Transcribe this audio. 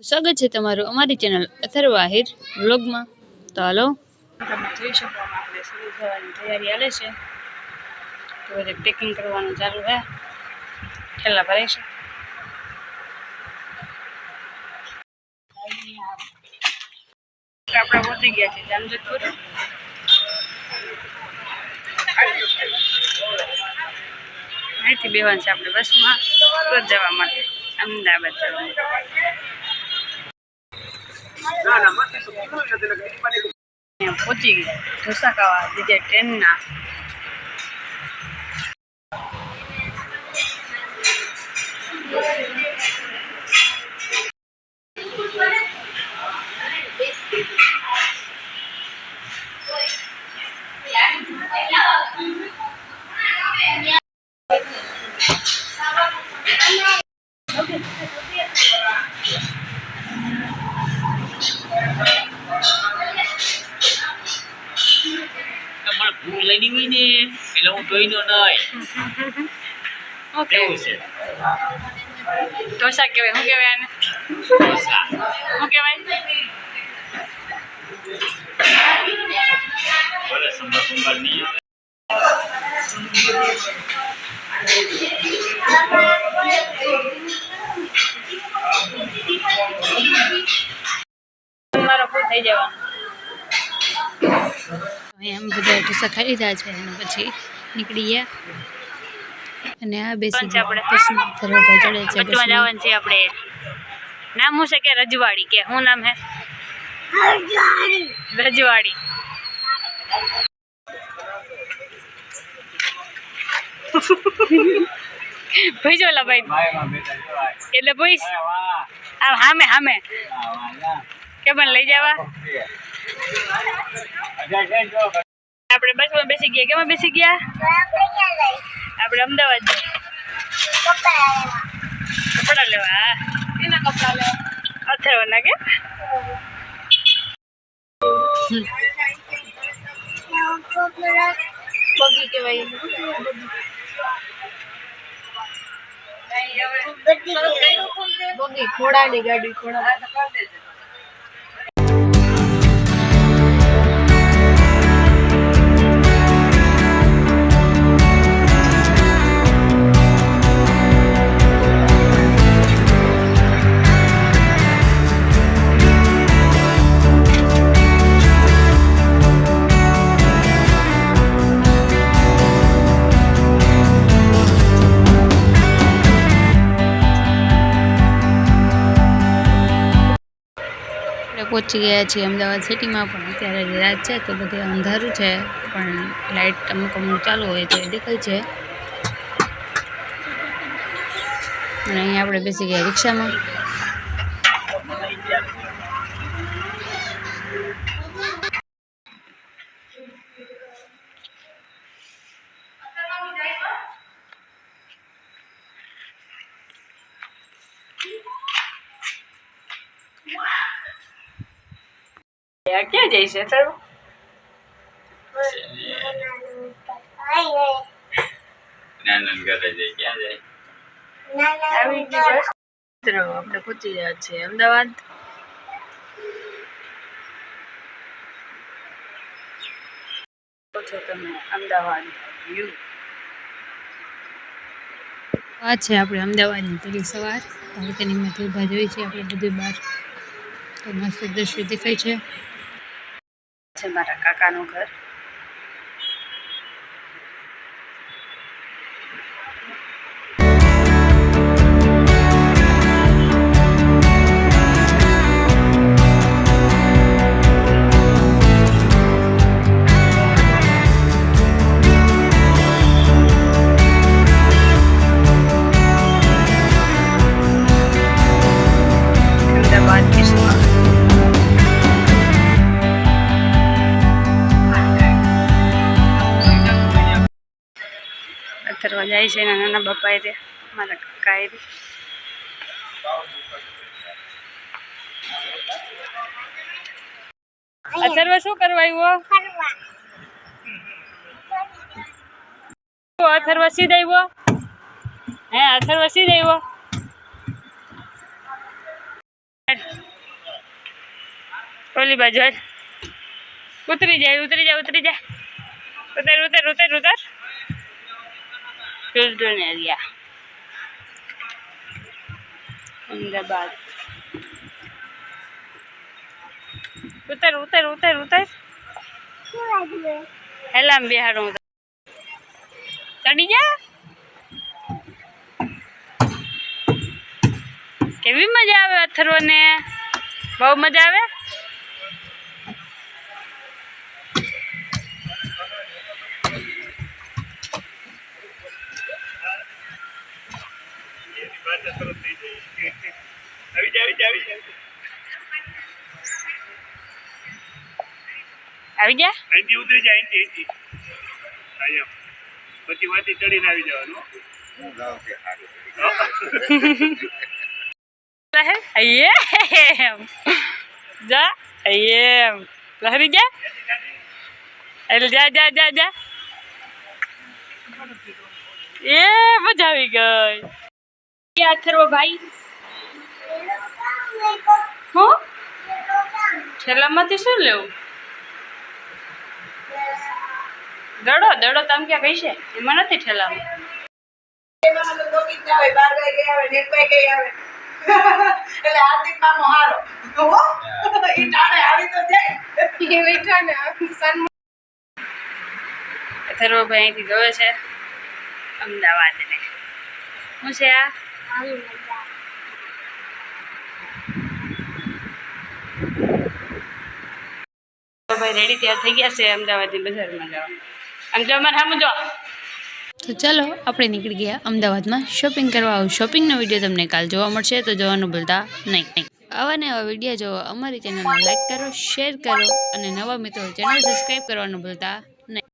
સ્વાગત છે તમારું અમારી ચેનલ અથર્વ આહિર વ્લોગમાં. તો હાલો. તમે જોઈ શકો આપણે શરૂ થવાની તૈયારી હાલે છે. તો બધે પેકિંગ કરવાનું ચાલુ છે. ઠેલા ભરાય છે. આપણે પહોંચી ગયા છે જામજોધપુર. અહીંથી બેવાનું છે આપણે બસમાં. સુરત જવા માટે. અમદાવાદ જવા માટે પહોંચી ગયા ઢોસા ખાવા બીજે ટ્રેનના. લાગી હોય ને એટલે હું ટોઈનો નહીં. ઓકે. છે. ઢોસા કહેવાય. શું કહેવાય આને? ઢોસા. શું કહેવાય? ભલે સંભાર સંભાર નહીં મારો ફૂલ થઈ જવાનો. અહીંયા અમે બધા ઢોસા ખાઈ લીધા છે અને પછી નીકળી ગયા અને આ બેસી આપણે. બસમાં ધરવાભાઈ ચડે છે બસમાં બસમાં. જવાનું છે આપણે નામ શું છે કે રજવાડી કે શું નામ હે રજવાડી ભઈજો લા ભાઈ વાયમાં બેઠા જો આ. એટલે ભઈશ વાહ, વાહ. આમ હામે હામે વાહ, વાહ, વાહ. કે પણ લઈ જવા. આપણે બસમાં બેસી ગયા. કેમાં બેસી ગયા? આપણે અમદાવાદ કપડા લેવા. એના કપડા લેવા. અથર્વના કે? બગી કહેવાય. બગી ઘોડાની ગાડી ઘોડા પહોંચી ગયા છીએ અમદાવાદ સિટીમાં, પણ અત્યારે રાત છે તો બધે અંધારું છે, પણ લાઇટ અમુક અમુક ચાલુ હોય તો એ દેખાય છે. અને અહીંયા આપણે બેસી ગયા રિક્ષામાં આ ક્યાં જાય છે તારું આપણે પહોંચી ગયા છીએ. અમદાવાદ. છો આ છે આપણે અમદાવાદની પેલી સવાર. બાલ્કનીમાંથી ઊભા જોઈ છીએ આપણે બધું બહાર તો મસ્ત દ્રશ્ય દેખાય છે. છે મારા કાકાનું ઘર. જાય છે, એના નાના બાપા એ મારા કાકા એ અથર્વ શું કરવા આવ્યો? અથર્વ સીધ આવ્યો? હે અથર્વ સીધ આવ્યો? ઓલી બાજુ ઉતરી જાય ઉતરી જાય ઉતરી જાય. ઉતર ઉતર ઉતર ઉતર. Children area Ahmedabad. ઉતર ઉતર ઉતર ઉતર. હેલામ બિહાર ચડી જા. કેવી મજા આવે અથર્વને બહુ મજા આવી જા આવી જા આવી જા આવી જા અહીંથી ઉતરી જાય અહીંથી અહીંથી. અહીંયા. પછી વાતી ચડીને આવી જવાનું જા એમ. લહેરી જા એટલે જા જા જા જા. એ મજા આવી ગઈ. અથર્વ ભાઈ. હું? છેલ્લામાંથી શું લેવું? દડો દડો તમ ક્યાં કઈ છે એમાં નથી ઠેલામાં એટલે હાર્દિક મામો હારો. હો? ઈ ટાણે આવી તો જાય. અથર્વભાઈ અહીંથી ગયો છે. અમદાવાદને. હું છે આ? ભાઈ રેડી તૈયાર થઈ ગયા છે અમદાવાદની બજારમાં જવા. આમ જો અમારે તો ચાલો, આપણે નીકળી ગયા અમદાવાદમાં. શોપિંગ કરવા આવું શોપિંગનો વીડિયો તમને કાલ જોવા મળશે, તો જોવાનું ભૂલતા નહીં નહીં. આવા ને આવા વીડિયો જોવા અમારી ચેનલને લાઈક કરો શેર કરો અને નવા મિત્રો ચેનલ સબસ્ક્રાઈબ કરવાનું ભૂલતા